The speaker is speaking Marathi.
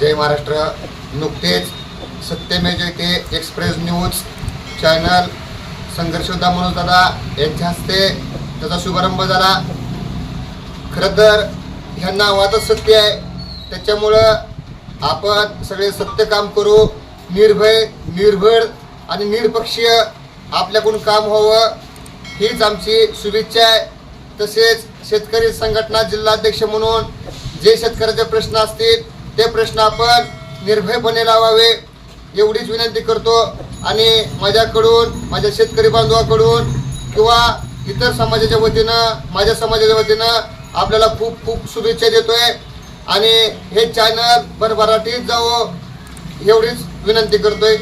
जय महाराष्ट्र नुकतेच Satyamev Jayate express news channel संघर्षोद्धा Manoj दादा यांच्या हस्ते त्याचा शुभारंभ झाला. खरं तर ह्या नावातच सत्य आहे. त्याच्यामुळं आपण सगळे सत्य काम करू. निर्भय निर्भळ आणि निरपक्षीय आपल्याकडून काम व्हावं. हीच आमची शुभेच्छा आहे. तसेच शेतकरी संघटना जिल्हाध्यक्ष म्हणून जे शेतकऱ्याचे प्रश्न असतील ते प्रश्न आपण निर्भयपणे लावावे एवढीच विनंती करतो. आणि माझ्याकडून माझ्या शेतकरी बांधवाकडून किंवा इतर समाजाच्या वतीनं माझ्या समाजाच्या वतीनं आपल्याला खूप खूप शुभेच्छा देतोय. आणि हे चॅनल भरभराटीत जावं एवढीच विनंती करतोय.